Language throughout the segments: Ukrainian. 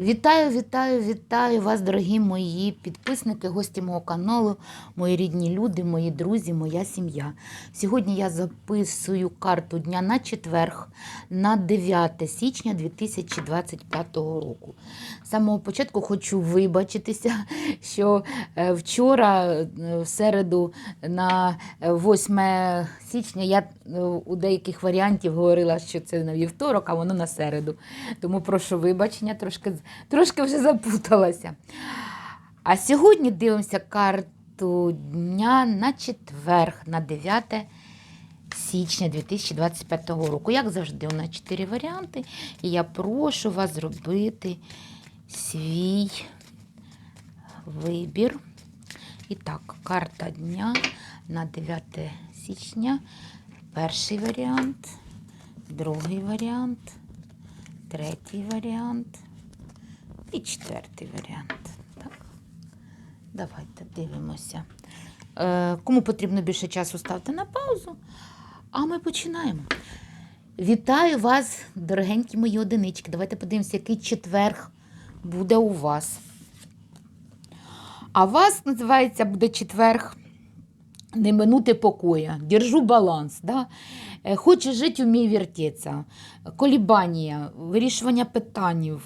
Вітаю, вітаю, вітаю вас, дорогі мої підписники, гості мого каналу, мої рідні люди, мої друзі, моя сім'я. Сьогодні я записую карту дня на четверг, на 9 січня 2025 року. З самого початку хочу вибачитися, що е, вчора, е, в середу, на 8 січня, я е, у деяких варіантів говорила, що це на вівторок, а воно на середу. Тому прошу вибачення, трошки, трошки вже запуталася. А сьогодні дивимося карту дня на четверг, на 9 січня 2025 року. Як завжди, у нас чотири варіанти. І я прошу вас зробити свій вибір. І так, карта дня на 9 січня. Перший варіант, другий варіант, третій варіант і четвертий варіант. Так. Давайте дивимося. Е, кому потрібно більше часу, ставте на паузу. А ми починаємо. Вітаю вас, дорогенькі мої одинички. Давайте подивимося, який четверг буде у вас. А вас називається буде четверг не минути покоя. Держу баланс. Да? Е, Хочу жити, умій вертеться. Колібання, вирішування питань.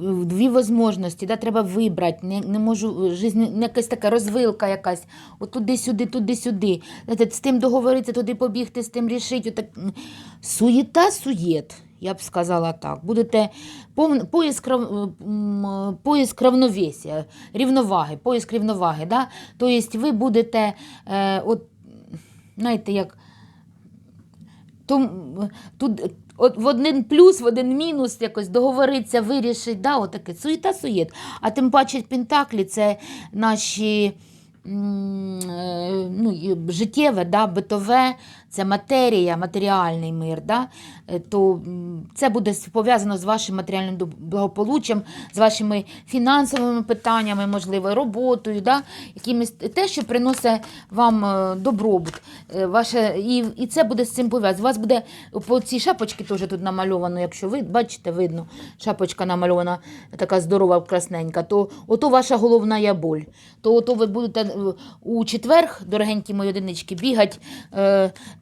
Дві можливості, да, треба вибрати, не, не можу, жизнь, якась така розвилка якась, от туди-сюди, туди-сюди. З тим договоритися, туди побігти, з тим рішити. Отак. Суєта, суєт, я б сказала так. Будете рав- м, поиск равновесія, рівноваги, поиск рівноваги. Да? Тобто ви будете, е, от, знаєте, як тут от в один плюс, в один мінус якось договориться, вирішить. да, отаке суєта суєт. А тим паче Пентаклі це наші е, ну, життєве, да, битове, це матерія, матеріальний мир. Да? Е, То це буде пов'язано з вашим матеріальним благополуччям, з вашими фінансовими питаннями, можливо, роботою, да? якимось те, що приносить вам е, добробут. Е, Ваше, і, і це буде з цим пов'язано. У вас буде по цій шапочці теж тут намальовано, якщо ви бачите, видно, шапочка намальована така здорова, красненька, то ото ваша головна є боль. То ото ви будете у четверг, дорогенькі мої одинички, бігати,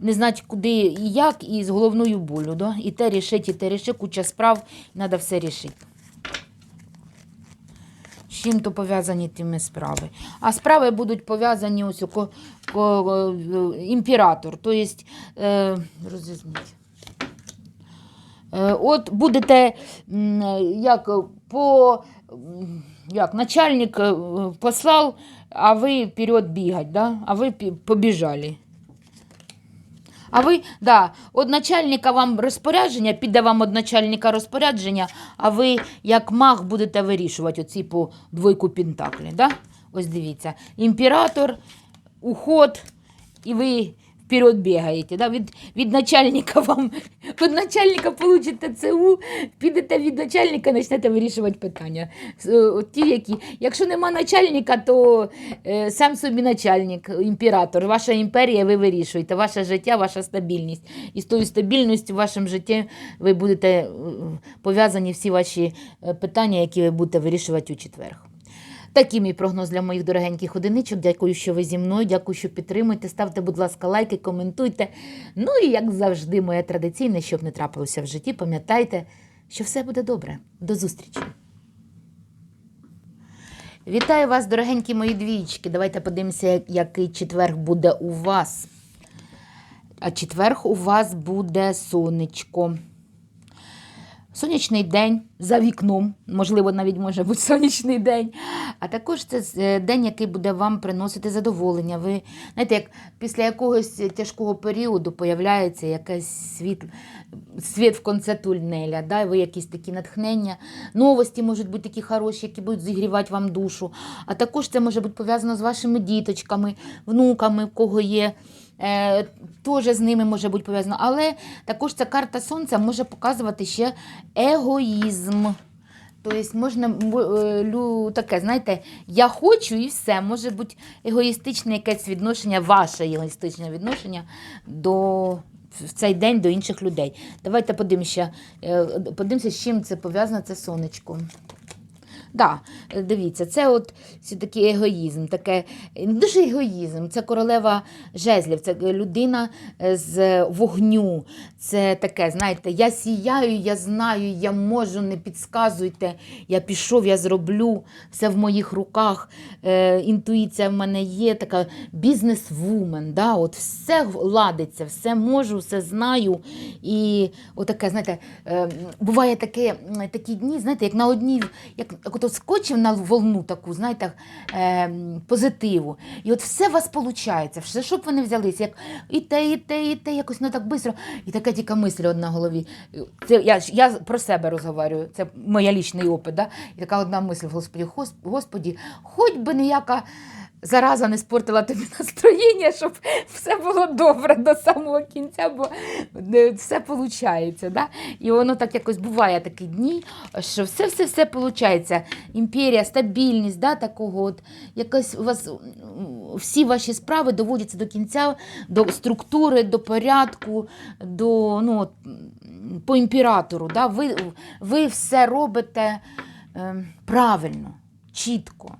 не знати куди і як, і з головною болю. Да? І те рішить, і те рішить, куча справ, треба все рішити. З чим то пов'язані тими справи. А справи будуть пов'язані ось ко, ко, е, імператор, тобто е. Е, От будете як по як начальник е, послав, а ви вперед бігать, да? а ви побіжали. А ви, да, од начальника вам розпорядження, піде вам од начальника розпорядження, а ви, як маг, будете вирішувати оці по двойку пентаклі. Да? Ось дивіться. Імператор, уход, і ви вперед бігаєте. Да? Від, від начальника вам, від начальника получите ЦУ, підете від начальника, почнете вирішувати питання. Е, Ті, які, якщо нема начальника, то е, сам собі начальник, імператор, ваша імперія, ви вирішуєте, ваше життя, ваша стабільність. І з тою стабільністю в вашому житті ви будете е, пов'язані всі ваші е, питання, які ви будете вирішувати у четверг. Такий мій прогноз для моїх дорогеньких одиничок. Дякую, що ви зі мною. Дякую, що підтримуєте. Ставте, будь ласка, лайки, коментуйте. Ну і як завжди, моє традиційне, щоб не трапилося в житті, пам'ятайте, що все буде добре. До зустрічі! Вітаю вас, дорогенькі мої двічки. Давайте подивимося, який четверг буде у вас. А четверг у вас буде сонечко. Сонячний день за вікном, можливо, навіть може бути сонячний день. А також це е, день, який буде вам приносити задоволення. Ви знаєте, як після якогось тяжкого періоду появляється якийсь світ, світ в конце тунеля, да? ви якісь такі натхнення, новості можуть бути такі хороші, які будуть зігрівати вам душу. А також це може бути пов'язано з вашими діточками, внуками, в кого є. Е, Теж з ними може бути пов'язано. Але також ця карта сонця може показувати ще егоїзм. Тобто можна е, таке, знаєте, я хочу і все. Може бути егоїстичне якесь відношення, ваше егоїстичне відношення до в цей день до інших людей. Давайте подивимося, е, подивимося, з чим це пов'язано це сонечко. Да, е, дивіться, це от такий егоїзм, таке е, дуже егоїзм, це королева жезлів, це людина е, з вогню. Це таке, знаєте, я сіяю, я знаю, я можу, не підсказуйте. Я пішов, я зроблю, все в моїх руках. Е, інтуїція в мене є, така бізнес-вумен. Да? От все ладиться, все можу, все знаю. І отаке, знаєте, е, буває таке, такі дні, знаєте, як на одній, як от скочив на волну таку, знаєте, е, позитиву. І от все у вас виходить, все, щоб вони взялися, як і те, і те, і те, якось ну так швидко. І така тільки мисль одна в голові. Це я, я про себе розговорюю, це моя лічний опит. Да? І така одна мисль, Господі, Господі, хоч би ніяка зараза не спортила тобі настроєння, щоб все було добре до самого кінця, бо е, все виходить. Да? І воно так якось буває такі дні, що все-все-все виходить. Імперія, стабільність, да, такого от, якось у вас всі ваші справи доводяться до кінця, до структури, до порядку, до, ну, по імператору. Да? Ви, ви все робите е, правильно, чітко.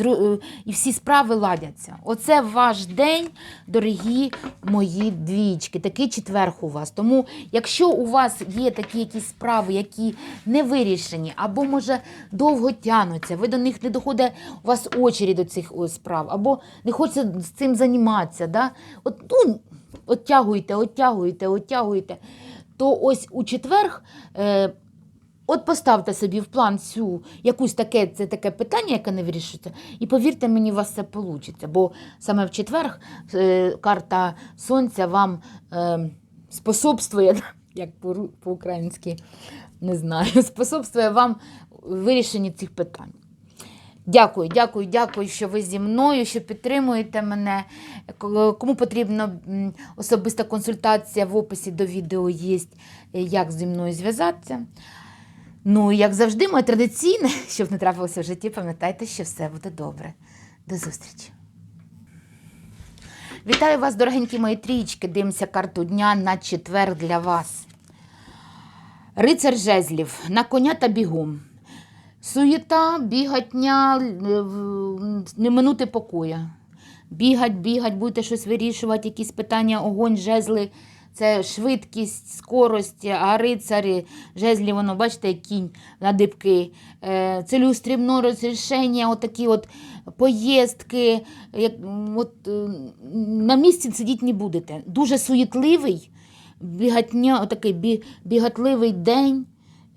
Е, І всі справи ладяться. Оце ваш день, дорогі мої двічки. Такий четверг у вас. Тому, якщо у вас є такі якісь справи, які не вирішені, або, може, довго тянуться, ви до них не доходить у вас очері до цих справ, або не хочеться з цим займатися. Да? От, ну, оттягуєте, оттягуєте, оттягуєте. То ось у четверг. Е, От поставте собі в план цю якусь таке, це таке питання, яке не вирішується, і повірте мені, у вас це вийде. Бо саме в четверг е, карта сонця вам е, способствує, як по- по-українськи не знаю, способствує вам вирішенні цих питань. Дякую, дякую, дякую, що ви зі мною, що підтримуєте мене. Кому потрібна особиста консультація в описі до відео є, як зі мною зв'язатися. Ну, як завжди, моє традиційне, щоб не трапилося в житті, пам'ятайте, що все буде добре. До зустрічі. Вітаю вас, дорогенькі мої трічки. Дивимося карту дня на четвер для вас. Рицар жезлів на коня та бігом. Суєта, бігатня, е, не минути покоя. Бігать, бігать, будете щось вирішувати, якісь питання, огонь, жезли. Це швидкість, скорость, а рицарі, жезлі, воно, бачите, кінь на дибки. Е, розрішення, отакі от поїздки. Як, от, е, на місці сидіти не будете. Дуже суєтливий, бігатня, отакий бі, бігатливий день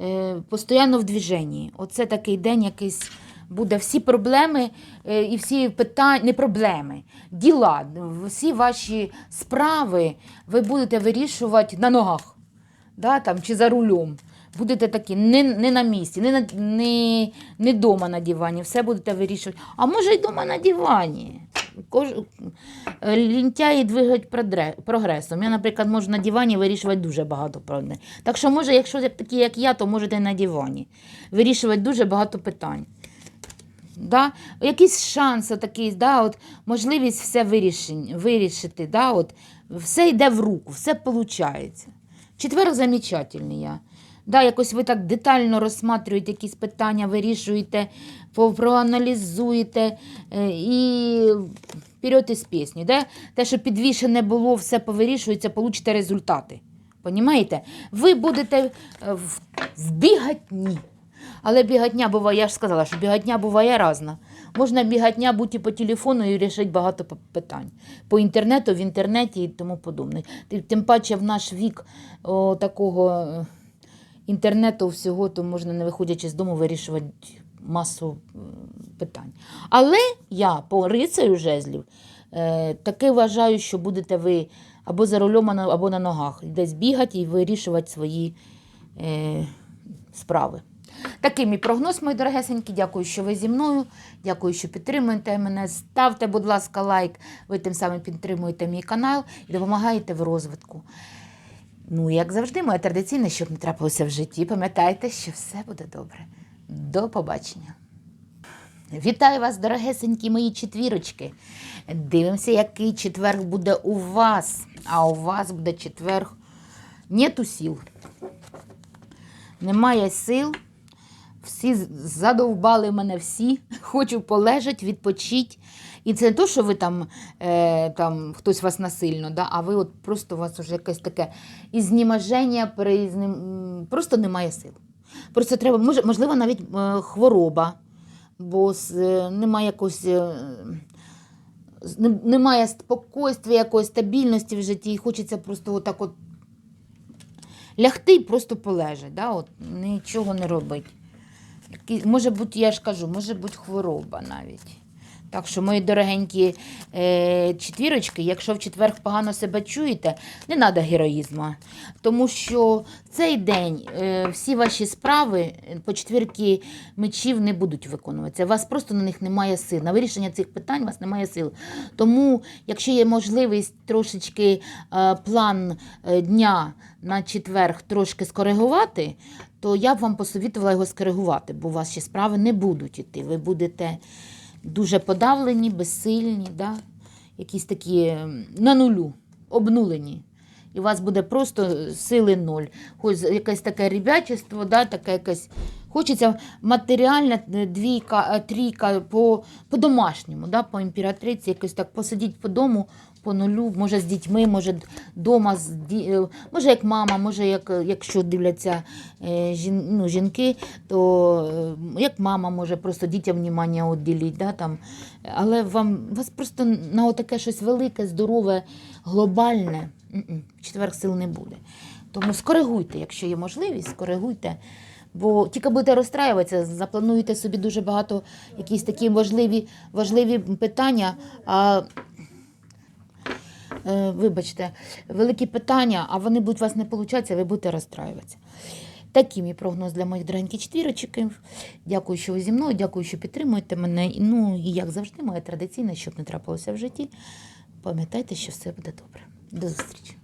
е, постійно в движенні. Оце такий день якийсь буде. Всі проблеми е, і всі питання, не проблеми, діла, всі ваші справи ви будете вирішувати на ногах да, там, чи за рулем. Будете такі не, не на місці, не, на, не, не дома на дивані, все будете вирішувати. А може й дома на дивані. Кож... е, Лінтяї двигають прогресом. Я, наприклад, можу на дивані вирішувати дуже багато проблем. Так що, може, якщо такі, як я, то можете на дивані вирішувати дуже багато питань. Да? Якийсь шанс, такий, да, от, можливість все вирішень, вирішити. Да, от, все йде в руку, все виходить. Четвер замечательний я. Да, якось ви так детально розсматриваєте якісь питання, вирішуєте, проаналізуєте е, і вперед із пісні. Да? Те, що підвішене було, все повирішується, получите результати. Понімаєте? Ви будете е, в, в бігатні. Але бігатня буває, я ж сказала, що бігатня буває різна. Можна бігатня бути по телефону і вирішити багато питань. По інтернету, в інтернеті і тому подобне. Тим- паче в наш вік о, такого е, інтернету всього, то можна, не виходячи з дому, вирішувати масу питань. Але я по рицарю жезлів е, таки вважаю, що будете ви або за рулем, або на ногах, десь бігати і вирішувати свої е, справи. Такий мій прогноз, мої дорогесенькі. Дякую, що ви зі мною. Дякую, що підтримуєте мене. Ставте, будь ласка, лайк. Ви тим самим підтримуєте мій канал і допомагаєте в розвитку. Ну, як завжди, моє традиційне, щоб не трапилося в житті. Пам'ятайте, що все буде добре. До побачення. Вітаю вас, дорогесенькі мої четвірочки. Дивимося, який четверг буде у вас. А у вас буде четверг. Нету сил. Немає сил. Всі задовбали мене всі. Хочу полежать, відпочити. І це не то, що ви там, е, там хтось вас насильно, да? а ви от просто у вас вже якесь таке ізнімаження, переізним... просто немає сил. Просто треба, може, можливо, навіть е, хвороба, бо е, немає якось. Е, немає спокійствия, якоїсь стабільності в житті, і хочеться просто отак от лягти і просто полежати, да? от, нічого не робити. Може бути, я ж кажу, може бути хвороба навіть. Так що, мої дорогенькі е, четвірочки, якщо в четвер погано себе чуєте, не треба героїзму. Тому що цей день е, всі ваші справи е, по четвірки мечів не будуть виконуватися. У вас просто на них немає сил. На вирішення цих питань у вас немає сил. Тому, якщо є можливість трошечки е, план е, дня на четверг трошки скоригувати, то я б вам посовітувала його скоригувати, бо у вас ще справи не будуть іти. Ви будете дуже подавлені, безсильні, да? якісь такі на нулю, обнулені. І у вас буде просто сили ноль. Хоч якесь таке ребячество, да? таке якесь. Хочеться матеріальна е, двійка, е, трійка по, по домашньому, да? по імператриці, якось так посидіть по дому, по нулю, може з дітьми, може вдома, е, може як мама, може, як, якщо дивляться е, ну, жінки, то е, як мама може просто дітям внимання відділити. Да, там. Але вам, вас просто на таке щось велике, здорове, глобальне, четверг сил не буде. Тому скоригуйте, якщо є можливість, скоригуйте. Бо тільки будете розстраюватися, заплануєте собі дуже багато якісь такі важливі, важливі питання. А е, вибачте, великі питання, а вони будуть у вас не получатися, ви будете розстраюватися. Такий мій прогноз для моїх дорогеньких четвірочок. Дякую, що ви зі мною, дякую, що підтримуєте мене. Ну і як завжди, моя традиційне, щоб не трапилося в житті. Пам'ятайте, що все буде добре. До зустрічі.